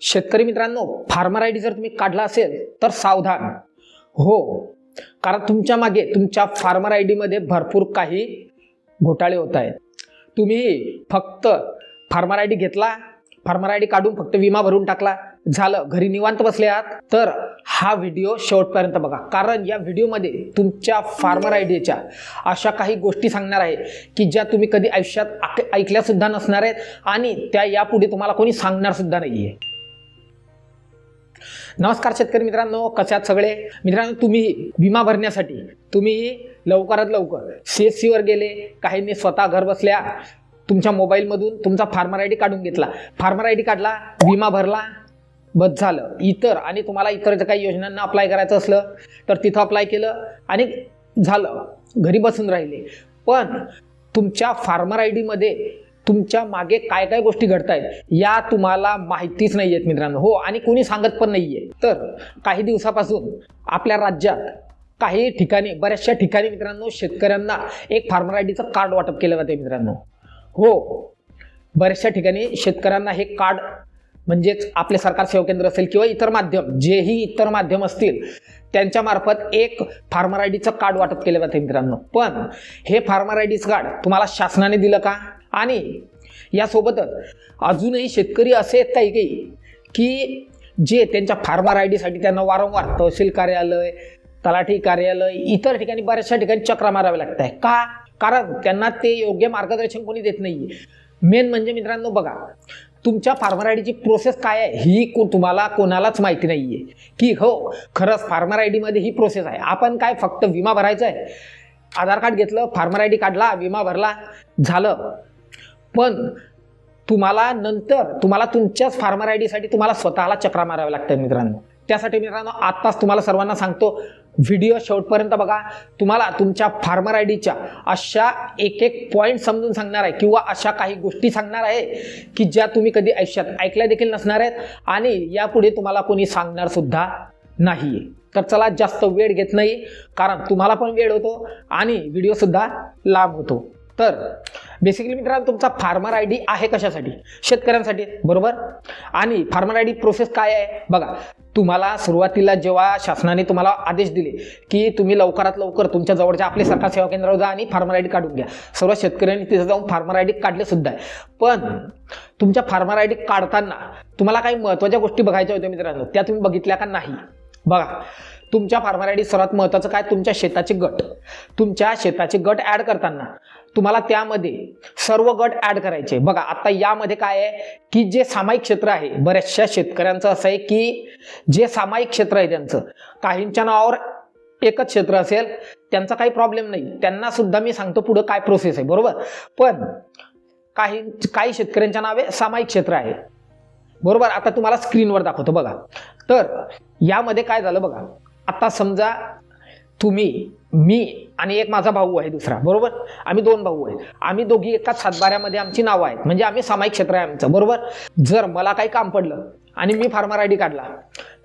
शेतकरी मित्रांनो farmer I D जर तुम्ही काढला असेल तर सावधान. हो. कारण तुमच्या मागे तुमच्या फार्मर आय डीमध्ये भरपूर काही घोटाळे होत आहेत. तुम्ही फक्त फार्मर आय डी घेतला फार्मर आय डी काढून फक्त विमा भरून टाकला झालं घरी निवांत बसले आहात तर हा व्हिडिओ शेवटपर्यंत बघा. कारण या व्हिडिओमध्ये तुमच्या फार्मर आय डीच्या अशा काही गोष्टी सांगणार आहे की ज्या तुम्ही कधी आयुष्यात ऐकल्यासुद्धा नसणार आहेत आणि त्या यापुढे तुम्हाला कोणी सांगणार सुद्धा आहे नमस्कार शेतकरी मित्रांनो कशात सगळे? मित्रांनो तुम्ही विमा भरण्यासाठी तुम्ही लवकरात लवकर सी एस सीवर गेले काहींनी स्वतः घर बसल्या तुमच्या मोबाईलमधून तुमचा फार्मर आय डी काढून घेतला. फार्मर आय डी काढला विमा भरला बस झालं. इतर आणि तुम्हाला इतर जर काही योजनांना अप्लाय करायचं असलं तर तिथं अप्लाय केलं आणि झालं. घरी बसून राहिले. पण तुमच्या फार्मर आय डीमध्ये तुमच्या मागे काय काय गोष्टी घडत आहेत या तुम्हाला माहितीच नाही आहेत मित्रांनो. हो आणि कोणी सांगत पण नाही आहे तर काही दिवसापासून आपल्या राज्यात काही ठिकाणी बऱ्याचशा ठिकाणी मित्रांनो शेतकऱ्यांना एक फार्मर आय डीचं कार्ड वाटप केलं जाते मित्रांनो. हो बऱ्याचशा ठिकाणी शेतकऱ्यांना हे कार्ड म्हणजेच आपले सरकार सेवा केंद्र असेल किंवा इतर माध्यम जेही इतर माध्यम असतील त्यांच्यामार्फत एक फार्मर आय डीचं कार्ड वाटप केलं जाते मित्रांनो. पण हे फार्मर आय डीचं कार्ड तुम्हाला शासनाने दिलं का? आणि यासोबतच अजूनही शेतकरी असे आहेत काही काही की जे त्यांच्या फार्मर आय डीसाठी त्यांना वारंवार तहसील कार्यालय तलाठी कार्यालय इतर ठिकाणी बऱ्याचशा ठिकाणी चक्रा मारावे लागत आहे का? कारण त्यांना ते योग्य मार्गदर्शन कोणी देत नाही मेन म्हणजे मित्रांनो बघा तुमच्या फार्मर आय डीची प्रोसेस काय आहे ही को तुम्हाला कोणालाच माहिती नाही आहे की हो खरंच फार्मर आय डीमध्ये ही प्रोसेस आहे. आपण काय फक्त विमा भरायचा आहे? आधार कार्ड घेतलं फार्मर आय डी काढला विमा भरला झालं. पण तुम्हाला नंतर तुम्हाला तुमच्याच फार्मर आय डीसाठी तुम्हाला स्वतःला चक्रा माराव्या लागतात मित्रांनो. त्यासाठी मित्रांनो आत्ताच तुम्हाला सर्वांना सांगतो व्हिडिओ शेवटपर्यंत बघा. तुम्हाला तुमच्या फार्मर आय डीच्या अशा एक एक पॉईंट समजून सांगणार आहे किंवा अशा काही गोष्टी सांगणार आहे की ज्या तुम्ही कधी आयुष्यात ऐकल्या देखील नसणार आहेत आणि यापुढे तुम्हाला कोणी सांगणार सुद्धा नाही तर चला जास्त वेळ घेत नाही कारण तुम्हाला पण वेळ होतो आणि व्हिडिओसुद्धा लांब होतो. तर बेसिकली मित्रांनो तुमचा फार्मर आय डी आहे कशासाठी? शेतकऱ्यांसाठी बरोबर? आणि फार्मर आय डी प्रोसेस काय आहे? बघा तुम्हाला सुरुवातीला जेव्हा शासनाने तुम्हाला आदेश दिले की तुम्ही लवकरात लवकर तुमच्या जवळच्या आपले सरकार सेवा केंद्रावर जा आणि फार्मर आय डी काढून घ्या. सर्व शेतकऱ्यांनी तिथे जाऊन फार्मर आय डी काढले सुद्धा आहे. पण तुमच्या फार्मर आय डी काढताना तुम्हाला काही महत्त्वाच्या गोष्टी बघायच्या होत्या मित्रांनो. त्या तुम्ही बघितल्या का नाही? बघा तुमच्या फार्मर आय डी सर्वात महत्त्वाचं काय? तुमच्या शेताचे गट. तुमच्या शेताचे गट ॲड करताना तुम्हाला त्यामध्ये सर्व गट ॲड करायचे. बघा आता यामध्ये काय आहे की जे सामायिक क्षेत्र आहे बऱ्याचशा शेतकऱ्यांचं असं आहे की जे सामायिक क्षेत्र आहे त्यांचं काहींच्या नावावर एकच क्षेत्र असेल त्यांचा काही प्रॉब्लेम नाही. त्यांना सुद्धा मी सांगतो पुढं काय प्रोसेस आहे बरोबर? पण काही काही शेतकऱ्यांच्या नावे सामायिक क्षेत्र आहे. बरोबर? आता तुम्हाला स्क्रीनवर दाखवतो बघा. तर यामध्ये काय झालं बघा? आता समजा तुम्ही मी आणि एक माझा भाऊ आहे दुसरा बरोबर? आम्ही दोन भाऊ आहेत. आम्ही दोघी एकाच सातबाऱ्यामध्ये आमची नावं आहेत. म्हणजे आम्ही सामायिक क्षेत्र आहे आमचं बरोबर? जर मला काही काम पडलं आणि मी फार्मर आय डी काढला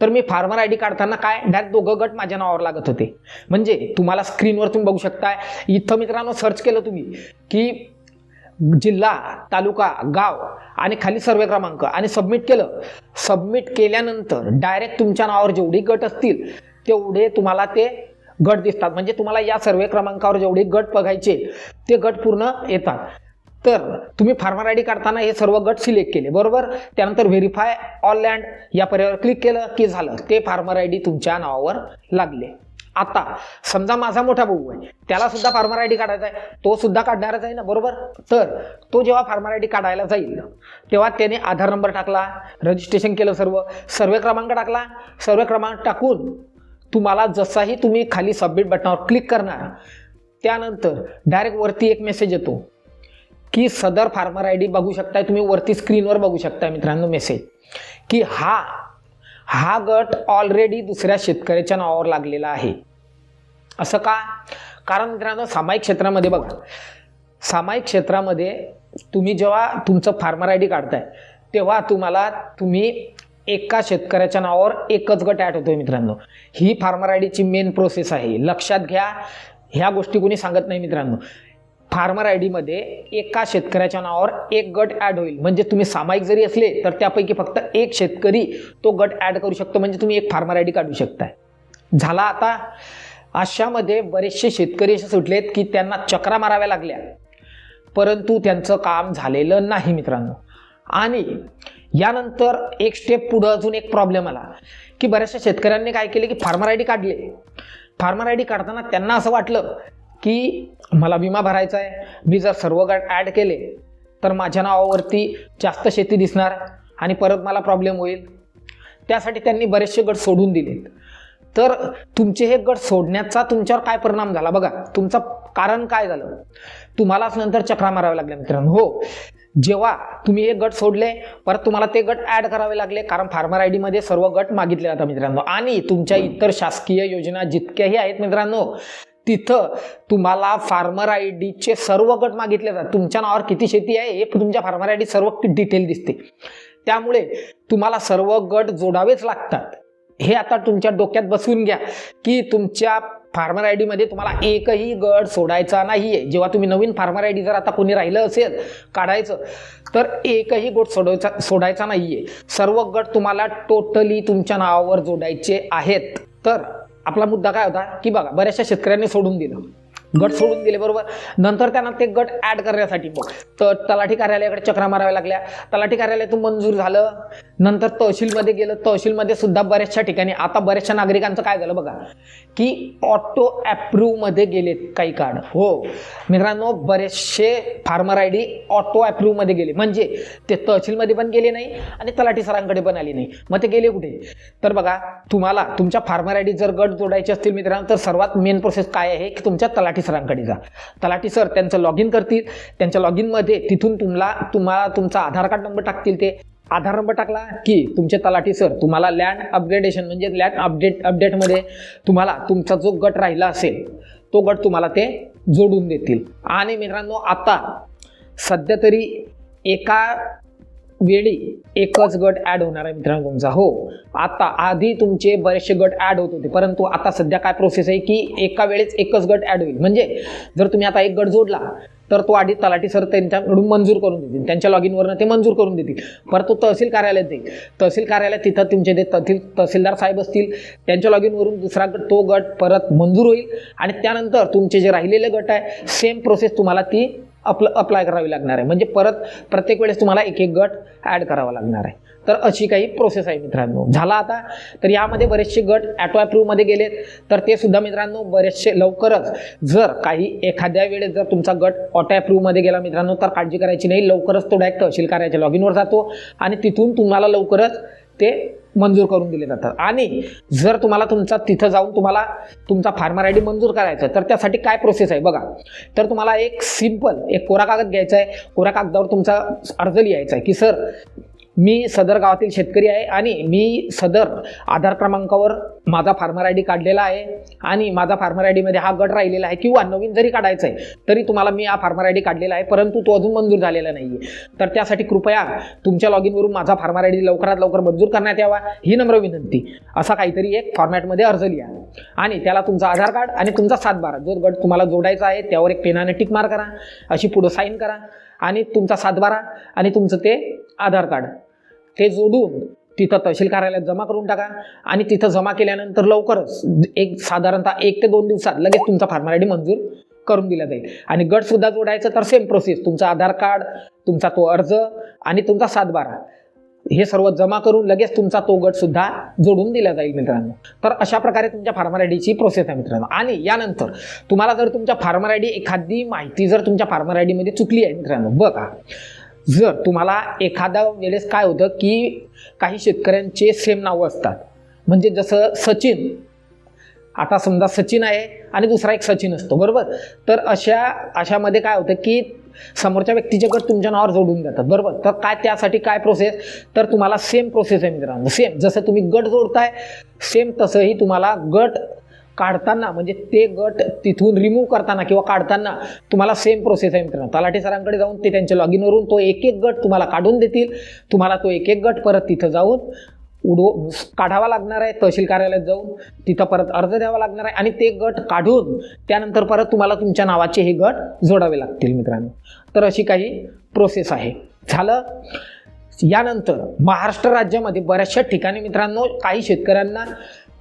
तर मी फार्मर आय डी काढताना काय? डायरेक्ट दोघं गट माझ्या नावावर लागत होते. म्हणजे तुम्हाला स्क्रीनवर तुम्ही बघू शकताय. इथं मित्रांनो सर्च केलं तुम्ही की जिल्हा तालुका गाव आणि खाली सर्वे क्रमांक आणि सबमिट केलं. सबमिट केल्यानंतर डायरेक्ट तुमच्या नावावर जेवढे गट असतील तेवढे तुम्हाला ते गट दिसतात. म्हणजे तुम्हाला या सर्वे क्रमांकावर जेवढे गट बघायचे ते गट पूर्ण येतात. तर तुम्ही फार्मर आय डी काढताना हे सर्व गट सिलेक्ट केले बरोबर? त्यानंतर व्हेरीफाय ऑल लँड या पर्यायावर क्लिक केलं की झालं. ते फार्मर आय डी तुमच्या नावावर लागले. आता समजा माझा मोठा भाऊ आहे त्याला सुद्धा फार्मर आय डी काढायचा आहे. तो सुद्धा काढणारच आहे ना बरोबर? तर तो जेव्हा फार्मर आय डी काढायला जाईल तेव्हा त्याने आधार नंबर टाकला रजिस्ट्रेशन केलं सर्व सर्वे क्रमांक टाकला सर्वे क्रमांक टाकून तुम्हाला जसाही तुम्ही खाली सबमिट बटनावर क्लिक करणार त्यानंतर डायरेक्ट वरती एक मेसेज येतो की सदर फार्मर आय डी बघू शकताय तुम्ही वरती स्क्रीनवर बघू शकताय मित्रांनो मेसेज की हा हा गट ऑलरेडी दुसऱ्या शेतकऱ्याच्या नावावर लागलेला आहे. असं का? कारण मित्रांनो सामायिक क्षेत्रामध्ये बघा सामायिक क्षेत्रामध्ये तुम्ही जेव्हा तुमचं फार्मर आय डी काढताय तेव्हा तुम्हाला तुम्ही एका शेतकऱ्याच्या नावावर एकच गट ॲड होतोय मित्रांनो. ही फार्मर आय डीची मेन प्रोसेस आहे. लक्षात घ्या ह्या गोष्टी कोणी सांगत नाही मित्रांनो. फार्मर आय डीमध्ये एका शेतकऱ्याच्या नावावर एक गट ॲड होईल. म्हणजे तुम्ही सामायिक जरी असले तर त्यापैकी फक्त एक शेतकरी तो गट ॲड करू शकतो. म्हणजे तुम्ही एक फार्मर आय डी काढू शकताय. झाला आता अशामध्ये बरेचसे शेतकरी असे सुटलेत की त्यांना चक्रा माराव्या लागल्या. परंतु त्यांचं काम झालेलं नाही मित्रांनो. आणि यानंतर एक स्टेप पुढं अजून एक प्रॉब्लेम आला की बऱ्याचशा शेतकऱ्यांनी काय केले की फार्मर आय डी काढले. फार्मर आय डी काढताना त्यांना असं वाटलं की मला विमा भरायचा आहे मी जर सर्व गट ॲड केले तर माझ्या नावावरती जास्त शेती दिसणार आणि परत मला प्रॉब्लेम होईल. त्यासाठी त्यांनी बरेचसे गट सोडून दिलेत. तर तुमचे हे गट सोडण्याचा तुमच्यावर काय परिणाम झाला? बघा तुमचं कारण काय झालं? तुम्हालाच नंतर चक्रा माराव्या लागल्या मित्रांनो. हो. जेव्हा तुम्ही हे गट सोडले परत तुम्हाला ते गट ॲड करावे लागले कारण फार्मर आय डीमध्ये सर्व गट मागितले जातात मित्रांनो. आणि तुमच्या इतर शासकीय योजना जितक्याही आहेत मित्रांनो तिथं तुम्हाला फार्मर आय डीचे सर्व गट मागितले जातात. तुमच्या नावावर किती शेती आहे हे तुमच्या फार्मर आय डी सर्व डिटेल दिसते. त्यामुळे तुम्हाला सर्व गट जोडावेच लागतात. हे आता तुमच्या डोक्यात बसवून घ्या की तुमच्या फार्मर आय डीमध्ये तुम्हाला एकही गट सोडायचा नाही आहे जेव्हा तुम्ही नवीन फार्मर आय डी जर आता कोणी राहिलं असेल काढायचं तर एकही गट सोडायचा सोडायचा नाही आहे सर्व गट तुम्हाला टोटली तुमच्या नावावर जोडायचे आहेत. तर आपला मुद्दा काय होता? की बघा बऱ्याचशा शेतकऱ्यांनी सोडून दिलं. गट सोडून दिले बरोबर? नंतर त्यांना ते गट ऍड करण्यासाठी मग तर तलाठी कार्यालयाकडे चक्रा माराव्या लागल्या. तलाठी कार्यालयातून मंजूर झालं. नंतर तहसीलमध्ये गेलं. तहसीलमध्ये सुद्धा बऱ्याचशा ठिकाणी आता बऱ्याचशा नागरिकांचं काय झालं बघा की ऑटो ॲप्रूव्हमध्ये गेलेत काही कार्ड हो. मित्रांनो बरेचसे फार्मर आय डी ऑटो ॲप्रूव्हमध्ये गेले. म्हणजे ते तहसीलमध्ये पण गेले नाही आणि तलाठी सरांकडे पण आले नाही. मग ते गेले कुठे? तर बघा तुम्हाला तुमच्या फार्मर आय डी जर गट जोडायचे असतील मित्रांनो तर सर्वात मेन प्रोसेस काय आहे की तुमच्या तलाठी सरांकडे जा. तलाठी सर त्यांचं लॉग इन करतील. त्यांच्या लॉग इनमध्ये तिथून तुम्हाला तुम्हाला तुमचा आधार कार्ड नंबर टाकतील ते. आधार नंबर टाकला की तुमचे तलाठी सर तुम्हाला लँड अपग्रेडेशन म्हणजे लँड अपडेट अपडेटमध्ये तुम्हाला तुमचा जो गट राहिला असेल तो गट तुम्हाला ते जोडून देतील. आणि मित्रांनो आता सध्या तरी एका वेळी एकच गट ॲड होणार आहे मित्रांनो. तुमचा हो आता आधी तुमचे बरेचसे गट ॲड होत होते परंतु आता सध्या काय प्रोसेस आहे की एका वेळेस एकच गट ॲड होईल. म्हणजे जर तुम्ही आता एक गट जोडला तर तो आधी तलाठी सर त्यांच्याकडून मंजूर करून देतील. त्यांच्या लॉग इनवरनं ते मंजूर करून देतील. परत तो तहसील कार्यालयात जाईल. तहसील कार्यालयात तिथं तुमचे ते तहसील तहसीलदार साहेब असतील त्यांच्या लॉग इनवरून दुसरा गट तो गट परत मंजूर होईल. आणि त्यानंतर तुमचे जे राहिलेले गट आहे सेम प्रोसेस तुम्हाला ती अप्ल अप्लाय करावी लागणार आहे. म्हणजे परत प्रत्येक वेळेस तुम्हाला एक एक गट ॲड करावा लागणार आहे. तर अशी काही प्रोसेस आहे मित्रांनो. झाला आता. तर यामध्ये बरेचसे गट ॲटो अप्रूव्हमध्ये गेलेत. तर ते सुद्धा मित्रांनो बरेचसे लवकरच जर काही एखाद्या वेळेस जर तुमचा गट ऑटो ॲप्रूव्हमध्ये गेला मित्रांनो तर काळजी करायची नाही. लवकरच तो डायरेक्ट तहसील कार्याच्या लॉग इनवर जातो आणि तिथून तुम्हाला लवकरच ते मंजूर करून दिले जातात. आणि जर तुम्हाला तुमचा तिथं जाऊन तुम्हाला तुमचा फार्मर आय डी मंजूर करायचा तर त्यासाठी काय प्रोसेस आहे बघा. तर तुम्हाला एक सिंपल एक कोरा कागद घ्यायचा आहे. कोरा कागदावर तुमचा अर्ज लिहायचा आहे की सर मी सदर गावातील शेतकरी आहे आणि मी सदर आधार क्रमांकावर माझा फार्मर आय डी काढलेला आहे आणि माझा फार्मर आय डीमध्ये हा गट राहिलेला आहे किंवा नवीन जरी काढायचा आहे तरी तुम्हाला मी हा फार्मर आय डी काढलेला आहे परंतु तो अजून मंजूर झालेला नाही आहे तर त्यासाठी कृपया तुमच्या लॉग इनवरून माझा फार्मर आय डी लवकरात लवकर मंजूर करण्यात यावा ही नम्र विनंती. असा काहीतरी एक फॉर्मॅटमध्ये अर्ज लिहा आणि त्याला तुमचा आधार कार्ड आणि तुमचा सातबारा जो गट तुम्हाला जोडायचा आहे त्यावर एक पेनाने टिक मार करा अशी पुढं साईन करा आणि तुमचा सातबारा आणि तुमचं ते आधार कार्ड. ते जोडून तिथं तहसील कार्यालयात जमा करून टाका. आणि तिथं जमा केल्यानंतर लवकरच एक साधारणतः एक ते दोन दिवसात लगेच तुमचा फार्मर आय डी मंजूर करून दिला जाईल. आणि गटसुद्धा जोडायचं तर सेम प्रोसेस तुमचा आधार कार्ड तुमचा तो अर्ज आणि तुमचा सातबारा. हे सर्व जमा करून लगेच तुमचा तो गट सुद्धा जोडून दिला जाईल मित्रांनो. तर अशा प्रकारे तुमच्या फार्मर आय डीची प्रोसेस आहे मित्रांनो. आणि यानंतर तुम्हाला जर तुमच्या फार्मर आय डी एखादी माहिती जर तुमच्या फार्मर आय डीमध्ये चुकली आहे मित्रांनो बघा. जर तुम्हाला एखाद्या वेळेस काय होतं की काही शेतकऱ्यांचे सेम नावं असतात. म्हणजे जसं सचिन आता समजा सचिन आहे आणि दुसरा एक सचिन असतो बरोबर? तर अशा अशामध्ये काय होतं की समोरच्या व्यक्तीचे गट तुमच्या नावावर जोडून जातात बरोबर? तर काय त्यासाठी काय प्रोसेस तर तुम्हाला सेम प्रोसेस आहे मित्रांनो सेम जसं तुम्ही गट जोडताय सेम तसंही तुम्हाला गट काढताना म्हणजे ते गट तिथून रिमूव्ह करताना किंवा काढताना तुम्हाला सेम प्रोसेस आहे मित्रांनो. तलाठी सरांकडे जाऊन ते त्यांच्या लॉग इनवरून तो एक एक गट तुम्हाला काढून देतील. तुम्हाला तो एक एक गट परत तिथं जाऊन उडव काढावा लागणार आहे तहसील कार्यालयात जाऊन तिथं परत अर्ज द्यावा लागणार आहे आणि ते गट काढून त्यानंतर परत तुम्हाला तुमच्या नावाचे हे गट जोडावे लागतील मित्रांनो. तर अशी काही प्रोसेस आहे. झालं. यानंतर महाराष्ट्र राज्यामध्ये बऱ्याचशा ठिकाणी मित्रांनो काही शेतकऱ्यांना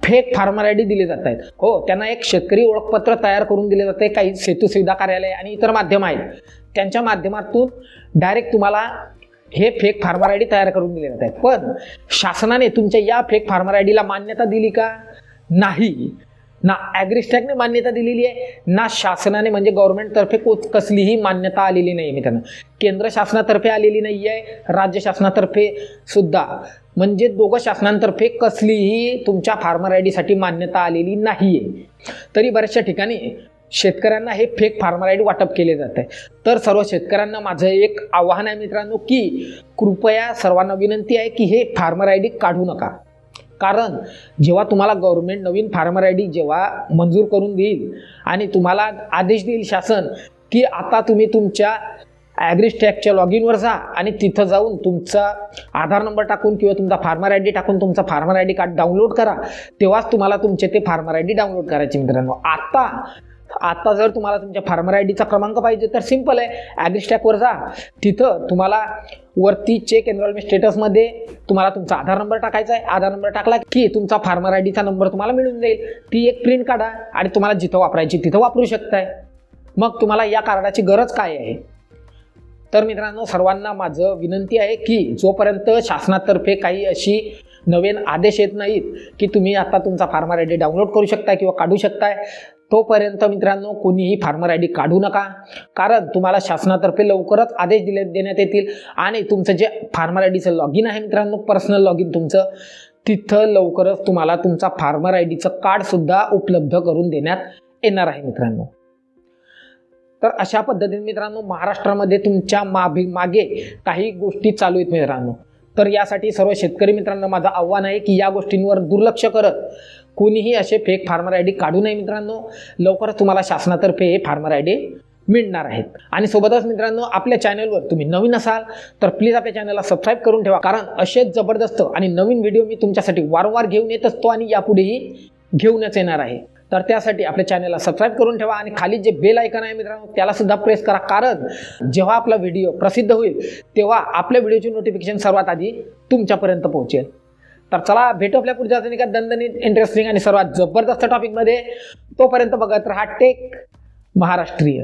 फेक फार्मर आय डी दिले जात आहेत. हो त्यांना एक शेतकरी ओळखपत्र तयार करून दिले जाते काही सेतू सुविधा कार्यालय आणि इतर माध्यम आहेत. त्यांच्या माध्यमातून डायरेक्ट तुम्हाला हे फेक फार्मर आय डी तयार करून दिले जात आहेत. पण शासनाने तुमच्या या फेक फार्मर आय डीला मान्यता दिली का? नाही. ना ॲग्रिस्टॅकने मान्यता दिलेली आहे ना शासनाने म्हणजे गव्हर्नमेंटतर्फे को कसलीही मान्यता आलेली नाही मित्रांनो केंद्र शासनातर्फे आलेली नाही आहे राज्य शासनातर्फे सुद्धा. म्हणजे दोघं शासनांतर्फे कसलीही तुमच्या फार्मर आय डीसाठी मान्यता आलेली नाही आहे तरी बऱ्याचशा ठिकाणी शेतकऱ्यांना हे फेक फार्मर आय डी वाटप केले जात. आहे तर सर्व शेतकऱ्यांना माझं एक आव्हान आहे मित्रांनो की कृपया सर्वांना विनंती आहे की हे फार्मर आय डी काढू नका. कारण जेव्हा तुम्हाला गव्हर्नमेंट नवीन फार्मर आय डी जेव्हा मंजूर करून देईल आणि तुम्हाला आदेश देईल शासन की आता तुम्ही तुमच्या ॲग्रिस्टॅकच्या लॉग इनवर जा आणि तिथं जाऊन तुमचा आधार नंबर टाकून किंवा तुमचा फार्मर आय डी टाकून तुमचा farmer I D card download करा. तेव्हाच तुम्हाला तुमचे ते फार्मर आय डी डाउनलोड करायचे मित्रांनो. आता आता जर तुम्हाला तुमच्या फार्मर आय डीचा क्रमांक पाहिजे तर सिंपल आहे. ॲग्रिस्टॅकवर जा. तिथं तुम्हाला वरती चेक एनरोलमेंट स्टेटसमध्ये तुम्हाला तुमचा आधार नंबर टाकायचा आहे. आधार नंबर टाकला की तुमचा फार्मर आय डीचा नंबर तुम्हाला मिळून जाईल. ती एक प्रिंट काढा आणि तुम्हाला जिथं वापरायची तिथं वापरू शकताय. मग तुम्हाला या कार्डाची गरज काय आहे? तर मित्रांनो सर्वांना माझं विनंती आहे की जोपर्यंत शासनातर्फे काही अशी नवीन आदेश येत नाहीत की तुम्ही आता तुमचा फार्मर आय डी डाउनलोड करू शकता किंवा काढू शकताय तोपर्यंत मित्रांनो कोणीही फार्मर आय डी काढू नका. कारण तुम्हाला शासनातर्फे लवकरच आदेश दिले देण्यात येतील. आणि तुमचं जे फार्मर आय डीचं लॉग इन आहे मित्रांनो पर्सनल लॉग इन तुमचं तिथं लवकरच तुम्हाला तुमचा फार्मर आय डीचं कार्डसुद्धा उपलब्ध करून देण्यात येणार आहे मित्रांनो. तर अशा पद्धतीने मित्रांनो महाराष्ट्रामध्ये तुमच्या मागे मागे काही गोष्टी चालू आहेत मित्रांनो. तर यासाठी सर्व शेतकरी मित्रांनो माझं आव्हान आहे की या गोष्टींवर दुर्लक्ष करत कोणीही असे फेक फार्मर आय डी काढू नये मित्रांनो. लवकरच तुम्हाला शासनातर्फे हे फार्मर आय डी मिळणार आहेत. आणि सोबतच मित्रांनो आपल्या चॅनलवर तुम्ही नवीन असाल तर प्लीज आपल्या चॅनलला सबस्क्राईब करून ठेवा. कारण असेच जबरदस्त आणि नवीन व्हिडिओ मी तुमच्यासाठी वारंवार घेऊन येत असतो आणि यापुढेही घेऊनच येणार आहे. तर त्यासाठी आपल्या चॅनलला सबस्क्राईब करून ठेवा आणि खाली जे बेल ऐकन आहे मित्रांनो त्याला सुद्धा प्रेस करा. कारण जेव्हा आपला व्हिडिओ प्रसिद्ध होईल तेव्हा आपल्या व्हिडिओची नोटिफिकेशन सर्वात आधी तुमच्यापर्यंत पोहोचेल. तर चला भेटू आपल्या पुढच्या अजून एका दणदणीत इंटरेस्टिंग आणि सर्वात जबरदस्त टॉपिकमध्ये तोपर्यंत बघत राहा टेक महाराष्ट्रीय.